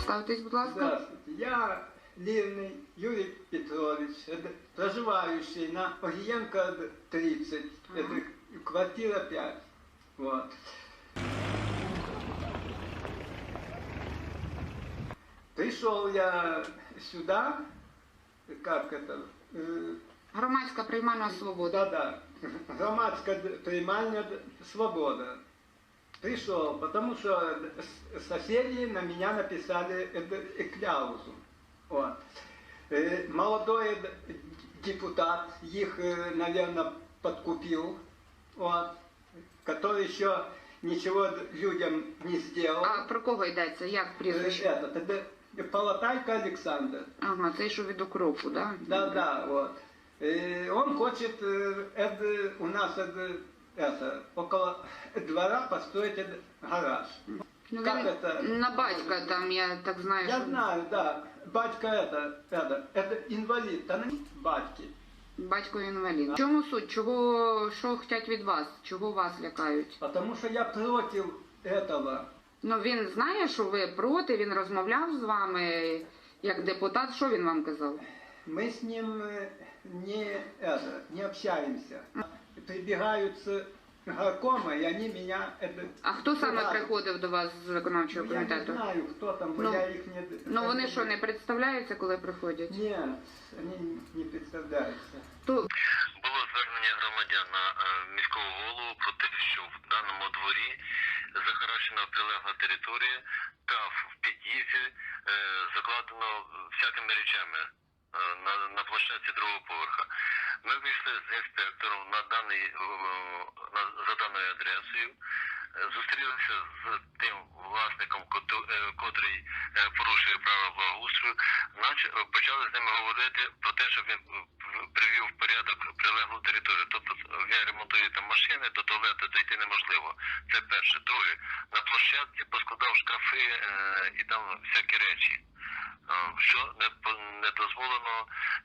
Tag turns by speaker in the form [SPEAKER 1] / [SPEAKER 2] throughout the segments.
[SPEAKER 1] Представтесь, будь ласка.
[SPEAKER 2] Здравствуйте, я Лирный Юрий Петрович, это проживающий на Огиенко 30, это квартира 5. Вот. Пришел я сюда, как это, э,
[SPEAKER 1] Громадська приймальна свобода.
[SPEAKER 2] да-да, громадская приймальня свобода. Пришел, потому что соседи на меня написали э, кляузу. Вот. Э, Молодой депутат их, наверное, подкупил, вот, который еще ничего людям не сделал.
[SPEAKER 1] А про кого йдеться? Як
[SPEAKER 2] Э,
[SPEAKER 1] прізвище?
[SPEAKER 2] Этот, это Полотайко Александр.
[SPEAKER 1] Ага, це що від укропу, да?
[SPEAKER 2] Да, да, вот. Э, он хочет э, это, у нас это, это, около двора построить этот гараж.
[SPEAKER 1] Ну,
[SPEAKER 2] Как
[SPEAKER 1] він
[SPEAKER 2] это?
[SPEAKER 1] На батька там, я так знаю,
[SPEAKER 2] Я
[SPEAKER 1] що
[SPEAKER 2] знаю, да. Батька это, это, это инвалид, та не батьки.
[SPEAKER 1] батько інвалід. В чому суть? Чого, що хочуть від вас? Чого вас лякають?
[SPEAKER 2] Потому что я против этого.
[SPEAKER 1] Ну він знає, що ви проти, він розмовляв з вами як депутат. Що він вам казав?
[SPEAKER 2] Мы с ним э, не, это, не общаемся. Прибегают с горкома, и они меня... Это,
[SPEAKER 1] А хто саме приходив до вас з виконавчого
[SPEAKER 2] Ну, Я не
[SPEAKER 1] комітету?
[SPEAKER 2] знаю, кто там, бо
[SPEAKER 1] Ну,
[SPEAKER 2] я их не...
[SPEAKER 1] Ну вони що не представляються, коли приходять?
[SPEAKER 2] Нет, они не представляются.
[SPEAKER 1] То
[SPEAKER 3] Було звернення громадян на е, міського голову про те, що в даному дворі захаращена прилегла територія та в під'їзді е, закладено всякими речами е, на, на площадці другого поверха. Ми вийшли з інспектором на даний на, за даною адресою. Зустрілися з тим власником, е, котрий е, порушує право благоустрою, е, почали з ними говорити про те, щоб він привів в порядок прилеглу територію. Тобто він ремонтує там машини, до туалету дійти неможливо. Це перше. Друге, на площадці поскладав шкафи і там всякі речі, що не, не дозволено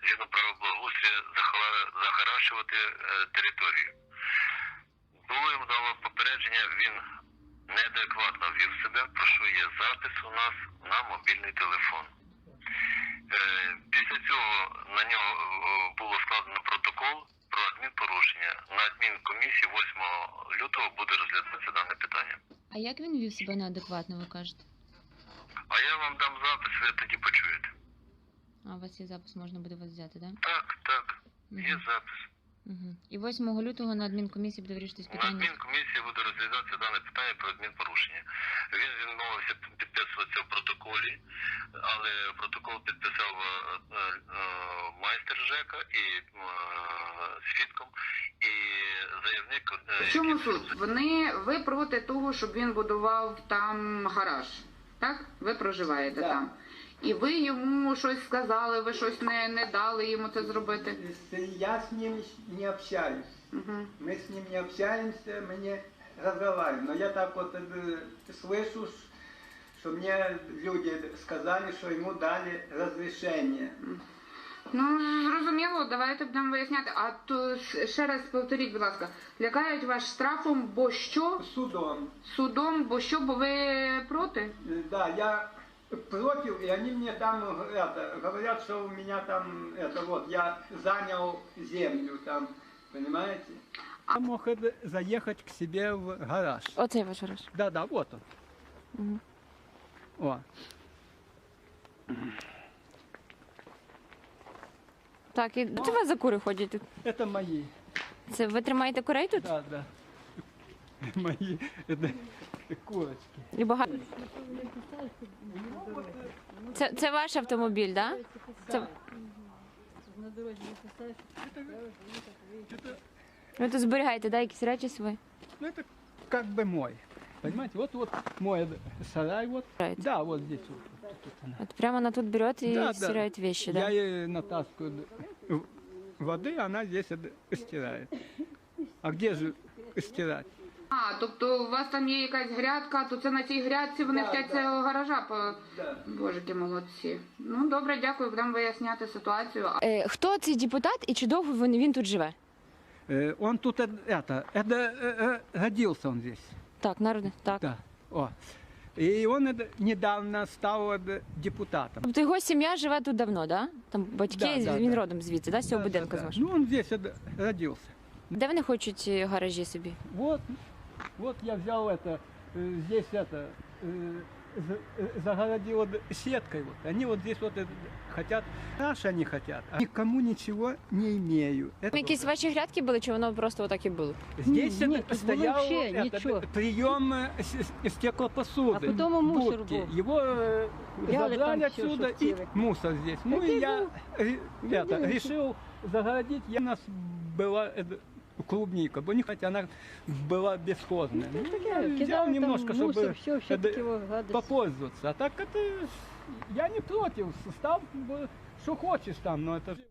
[SPEAKER 3] згідно права благоустрія захаращувати е, територію. Було йому дало попередження, він неадекватно вів себе, про що є запис у нас на мобільний телефон. Е, Після цього на нього е, було складено протокол про адмінпорушення. На адмінкомісії 8 лютого буде розглядатися дане питання.
[SPEAKER 4] А як він вів себе неадекватно, ви кажете?
[SPEAKER 3] А я вам дам запис, ви тоді почуєте.
[SPEAKER 4] А у вас є запис, можна буде вас взяти, так?
[SPEAKER 3] Так, так, є
[SPEAKER 4] Угу.
[SPEAKER 3] запис.
[SPEAKER 4] Угу. І 8 лютого на адмінкомісії буде вирішитись
[SPEAKER 3] На адмінкомісії буде розглядатися дане питання про адмінпорушення. Він відмовився підписуватися в протоколі, але протокол підписав е, е, е, майстер ЖЕКа і е, свідком, і заявник. е,
[SPEAKER 1] в чому
[SPEAKER 3] який-
[SPEAKER 1] суть? Вони ви проти того, щоб він будував там гараж. Так? Ви проживаєте
[SPEAKER 2] Да.
[SPEAKER 1] там. І ви йому щось сказали, ви щось не, не дали йому це зробити.
[SPEAKER 2] Если Я с ним не общаюсь.
[SPEAKER 1] Угу.
[SPEAKER 2] Мы с ним не общаемся, мы не разговариваем. Но я так вот э, слышу, ш- что мне люди сказали, что ему дали разрешение.
[SPEAKER 1] Ну, зрозуміло, давайте будемо виясняти. А то ш- ще раз повторіть, будь ласка, лякають вас штрафом, бо що?
[SPEAKER 2] Судом.
[SPEAKER 1] Судом, бо що, бо ви проти?
[SPEAKER 2] Э, Да, я против, и они мне там э, это, говорят, что у меня там это вот, я занял землю там, понимаете? Я мог это заехать к себе в гараж.
[SPEAKER 4] Оцей ваш гараж.
[SPEAKER 2] Да, да, вот он.
[SPEAKER 4] Мгм.
[SPEAKER 2] О.
[SPEAKER 4] Так, і це у вас за кури ходять тут.
[SPEAKER 2] Это мои.
[SPEAKER 4] Це ви тримаєте курей тут?
[SPEAKER 2] Да, да. Мои это курочки.
[SPEAKER 4] І багато. Це, це ваш автомобіль, так? Да? Це... Ви тут зберігаєте, да, якісь речі свої?
[SPEAKER 2] Ну это как бы мой. Понимаете, вот вот мой э, сарай вот.
[SPEAKER 4] Right.
[SPEAKER 2] Да, вот здесь вот. тут она.
[SPEAKER 4] От прямо она тут берет і
[SPEAKER 2] Да, да.
[SPEAKER 4] стирает вещи,
[SPEAKER 2] Я
[SPEAKER 4] да?
[SPEAKER 2] ей натаскиваю в- воды, она здесь это стирает. А где же стирать?
[SPEAKER 1] А, тобто у вас там є якась грядка, то це на цій грядці вони
[SPEAKER 2] Да,
[SPEAKER 1] хочуть
[SPEAKER 2] да.
[SPEAKER 1] цього гаража по.
[SPEAKER 2] Да.
[SPEAKER 1] Божики молодці. Ну добре, дякую, будемо виясняти ситуацію. А-
[SPEAKER 4] Е, хто цей депутат і чи довго він, він тут живе?
[SPEAKER 2] Э, Он тут э, это, это э, э, родился он здесь.
[SPEAKER 4] Так, народне, так.
[SPEAKER 2] Да. О. И он это недавно стал это депутатом.
[SPEAKER 4] Тобто його сім'я живе тут давно, да? Там батьки,
[SPEAKER 2] Да, да,
[SPEAKER 4] він
[SPEAKER 2] да.
[SPEAKER 4] родом звідси, да? з цього
[SPEAKER 2] Да,
[SPEAKER 4] будинку
[SPEAKER 2] да,
[SPEAKER 4] з
[SPEAKER 2] да.
[SPEAKER 4] вашого?
[SPEAKER 2] Ну, он здесь это родился.
[SPEAKER 4] Де вони хочуть е, гаражі собі?
[SPEAKER 2] Вот, вот я взял это, э, здесь это, э, за- э, загородил вот сеткой. Вот. Они вот здесь вот это хотят, наши они хотят, а никому ничего не имею. Это
[SPEAKER 4] Там якісь ваші грядки були, чи воно просто отак і було?
[SPEAKER 2] Здесь
[SPEAKER 5] Ні,
[SPEAKER 2] это
[SPEAKER 5] тут було
[SPEAKER 2] стоял
[SPEAKER 5] вообще
[SPEAKER 2] этот
[SPEAKER 5] нічого.
[SPEAKER 2] прием э, с- с- стеклопосуды.
[SPEAKER 5] А потом и мусор
[SPEAKER 2] будки.
[SPEAKER 5] был.
[SPEAKER 2] Его э,
[SPEAKER 5] Взяли
[SPEAKER 2] забрали
[SPEAKER 5] там всё,
[SPEAKER 2] отсюда
[SPEAKER 5] что
[SPEAKER 2] и
[SPEAKER 5] хотели.
[SPEAKER 2] мусор здесь. Ну
[SPEAKER 5] Так
[SPEAKER 2] и
[SPEAKER 5] и
[SPEAKER 2] я
[SPEAKER 5] был.
[SPEAKER 2] ре- это,
[SPEAKER 5] Видите?
[SPEAKER 2] решил загородить. Я, у нас была э, клубника, бы не хотя она была бесхозная. Ну, я взял немножко,
[SPEAKER 5] мусор,
[SPEAKER 2] чтобы
[SPEAKER 5] все, все
[SPEAKER 2] это попользоваться. А так это я не против. Стал что хочешь там, но это же